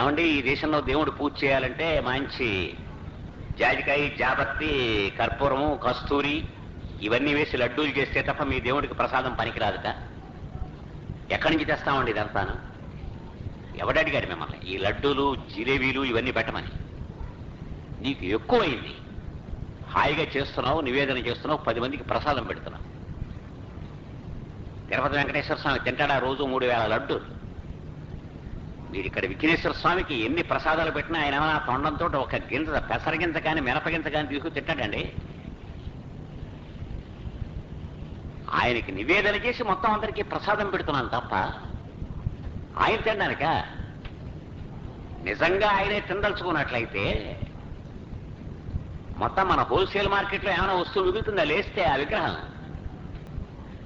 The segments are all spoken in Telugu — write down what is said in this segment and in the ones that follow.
ఏమండి ఈ దేశంలో దేవుడు పూజ చేయాలంటే మంచి జాజికాయ జాబత్తి కర్పూరము కస్తూరి ఇవన్నీ వేసి లడ్డూలు చేస్తే తప్ప మీ దేవుడికి ప్రసాదం పనికిరాదుట. ఎక్కడి నుంచి తెస్తామండి ఇదంతాను? ఎవడడిగాడు మిమ్మల్ని? ఈ లడ్డూలు జిలేబీలు ఇవన్నీ పెట్టమని. నీకు ఎక్కువైంది. హాయిగా చేస్తున్నావు నివేదన చేస్తున్నావు పది మందికి ప్రసాదం పెడుతున్నావు. తిరుపతి వెంకటేశ్వర స్వామి తింటాడా రోజు మూడు వేల లడ్డూలు? మీరు ఇక్కడ విఘ్నేశ్వర స్వామికి ఎన్ని ప్రసాదాలు పెట్టినా ఆయన ఏమైనా తొండంతో ఒక గింజ పెసరగింజ కానీ మినపగింజ కానీ తీసుకు తింటాడండి. ఆయనకి నివేదన చేసి మొత్తం అందరికీ ప్రసాదం పెడుతున్నాను తప్ప ఆయన తినడానిక? నిజంగా ఆయనే తినదలుచుకున్నట్లయితే మొత్తం మన హోల్సేల్ మార్కెట్లో ఏమైనా వస్తువు మిగులుతుందా? లేస్తే ఆ విగ్రహం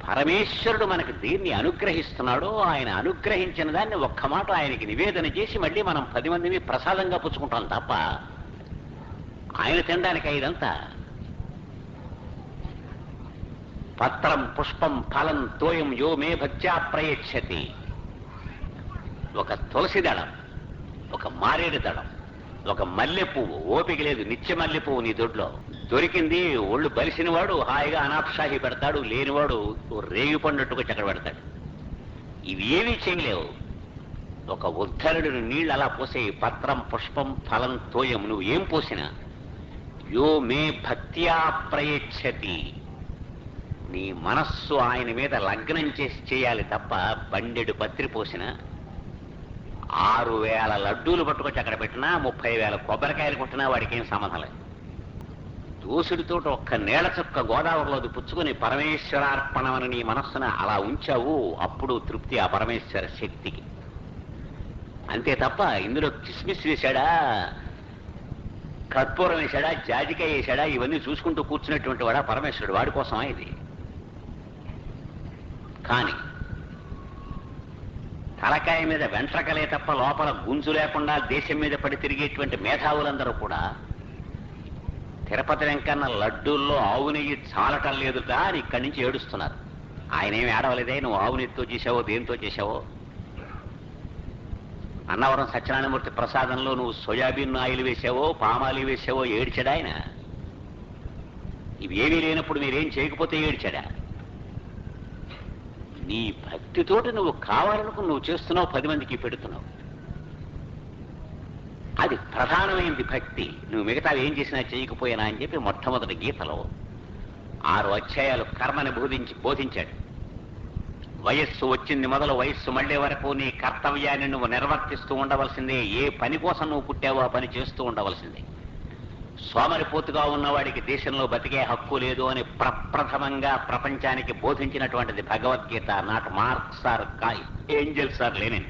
పరమేశ్వరుడు మనకు దీన్ని అనుగ్రహిస్తున్నాడు ఆయన అనుగ్రహించిన దాన్ని ఒక్క మాట ఆయనకి నివేదన చేసి మళ్ళీ మనం పది మందిని ప్రసాదంగా పుచ్చుకుంటాం తప్ప ఆయన తినడానికి ఇదంతా పత్రం పుష్పం ఫలం తోయం యో మే భక్త్యా ప్రయచ్చతి. ఒక తులసి దళం ఒక మారేడు దళం. ఒక మల్లె పువ్వు ఓపిక లేదు నిత్య మల్లె పువ్వు నీ దొడ్లో. దొరికింది ఒళ్ళు బలిసినవాడు హాయిగా అనాప్షాహి పెడతాడు లేనివాడు రేగి పండుట్టుకు చక్కడ పెడతాడు. ఇవేమీ చేయలేవు. ఒక ఉద్ధరుడిని నీళ్ళు అలా పోసే పత్రం పుష్పం ఫలం తోయం నువ్వు ఏం పోసినా యో మే భక్త్యా ప్రయచ్చతి. నీ మనస్సు ఆయన మీద లగ్నం చేసి చేయాలి తప్ప బండెడు పత్రి పోసినా ఆరు వేల లడ్డూలు పట్టుకొచ్చి అక్కడ పెట్టినా ముప్పై వేల కొబ్బరికాయలు కొట్టినా వాడికి ఏం సంబంధం లేదు. దోసుడితో ఒక్క నేల చుక్క గోదావరిలోది పుచ్చుకుని పరమేశ్వరార్పణమని నీ మనస్సున అలా ఉంచావు అప్పుడు తృప్తి ఆ పరమేశ్వర శక్తికి. అంతే తప్ప ఇందులో కిస్మిస్ వేశాడా కర్పూరం వేశాడా జాజికాయ వేశాడా ఇవన్నీ చూసుకుంటూ కూర్చున్నటువంటి వాడా పరమేశ్వరుడు. వాడి కోసమా ఇది? కానీ తలకాయ మీద వెంట్రకలే తప్ప లోపల గుంజు లేకుండా దేశం మీద పడి తిరిగేటువంటి మేధావులందరూ కూడా తిరుపతి వెంకన్న లడ్డూల్లో ఆవు నెయ్యి చాలటం లేదుగా అని ఇక్కడి నుంచి ఏడుస్తున్నారు. ఆయన ఏమి ఏడవలేదే నువ్వు ఆవు నెయ్యితో చేసావో దేంతో చేసావో అన్నవరం సత్యనారాయణమూర్తి ప్రసాదంలో నువ్వు సోయాబీన్ ఆయిల్ వేసావో పామాయిల్ వేసావో ఏడ్చాడా ఆయన? ఇవేమీ లేనప్పుడు మీరేం చేయకపోతే ఏడ్చాడా? నీ భక్తితోటి నువ్వు కావాలనుకుని నువ్వు చేస్తున్నావు పది మందికి పెడుతున్నావు. అది ప్రధానమైనది భక్తి. నువ్వు మిగతా ఏం చేసినా చేయకపోయినా అని చెప్పి మొట్టమొదటి గీతలో ఆరు అధ్యాయాలు కర్మని బోధించి బోధించాడు. వయస్సు వచ్చింది మొదలు వయస్సు మళ్ళీ వరకు నీ కర్తవ్యాన్ని నువ్వు నిర్వర్తిస్తూ ఉండవలసిందే. ఏ పని కోసం నువ్వు పుట్టావో ఆ పని చేస్తూ ఉండవలసిందే. సోమరిపోతుగా ఉన్నవాడికి దేశంలో బతికే హక్కు లేదు అని ప్రప్రథమంగా ప్రపంచానికి బోధించినటువంటిది Bhagavad Gita not Marx or Engels or Lenin